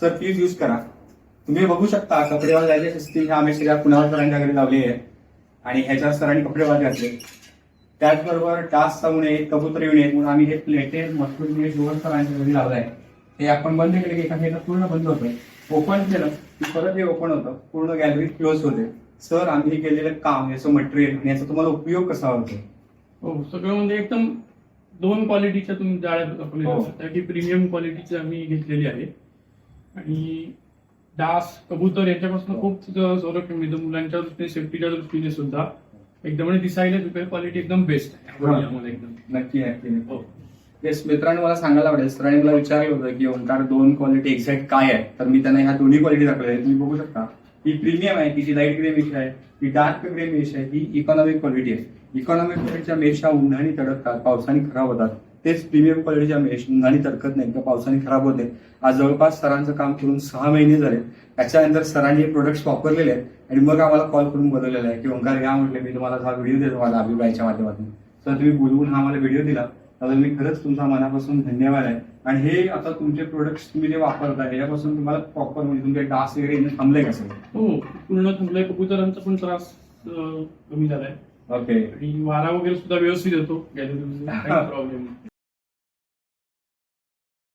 Sir please use करा. तुम्ही बघू शकता कपडेवाला जायचे सिस्टीम ह्या आम्ही सगळ्या पुण्यावर सरांच्या घरी लावली आहे. आणि ह्याच्यावर सरांनी कपडेवाले घातले. त्याचबरोबर डास चावू नये कबूतर येऊ नये म्हणून आम्ही हे प्लेटे मजबूत डोअर सरांच्या घरी लावलाय. हे आपण बंद केले की साईडला पूर्ण बंद होतं ओपन केलं की परत हे ओपन होतं. पूर्ण गॅलरी क्लोज होते. सर आम्ही हे केलेलं काम याचं मटेरियल आणि याचा तुम्हाला उपयोग कसा होतो हो सगळं म्हणजे एकदम दोन क्वालिटीच्या तुम्ही जाळ्या प्रीमियम क्वालिटीची आम्ही घेतलेली आहे. आणि डास कबूतर याच्यापासून खूप संरक्षण मिळतं. मुलांच्या दृष्टीने सेफ्टीच्या दृष्टीने सुद्धा. एकदम म्हणजे दिसायला क्वालिटी एकदम बेस्ट आहे. एकदम. नक्की नक्की नक्की. हो. येस मित्रांनो मला सांगायला आवडेल सरांनी मला विचारलं होतं की ओंकार दोन क्वालिटी एक्झॅक्ट काय आहे तर मी त्यांना ह्या दोन्ही क्वालिटी दाखवल्या तुम्ही बघू शकता ही प्रीमियम आहे ही लाइट ग्रे मेश आहे ही डार्क ग्रे मेश आहे ही इकॉनॉमिक क्वालिटी आहे. इकॉनॉमिक क्वालिटीच्या मेशा उन्हाळी तडकतात पावसाने खराब होतात. तेच प्रीमियम क्वालिटीच्या मेश उन्हाळी तडकत नाही किंवा पावसाने खराब होत नाही आज जवळपास सरांचं काम करून सहा महिने झाले. त्याच्यानंतर सरांनी हे प्रोडक्ट्स वापरलेले आहेत. आणि मग आम्हाला कॉल करून बोलवलेला आहे की ओंकार घ्या म्हटले मी तुम्हाला हा व्हिडिओ देतो माझा अभिप्रायाच्या माध्यमातून. तर तुम्ही बोलवून हा मला व्हिडिओ दिला. त्याबद्दल मी खरंच तुमचा मनापासून धन्यवाद आहे. आणि हे आता तुमचे प्रोडक्ट्स तुम्ही जे वापरताय याच्यापासून तुम्हाला प्रॉपर म्हणजे तुमचे डास वगैरे येणं थांबलंय का सगळं? हो पूर्ण थांबलाय. कबुतरांचा पण त्रास कमी झालाय. ओके. आणि वारा वगैरे सुद्धा व्यवस्थित येतो. प्रॉब्लेम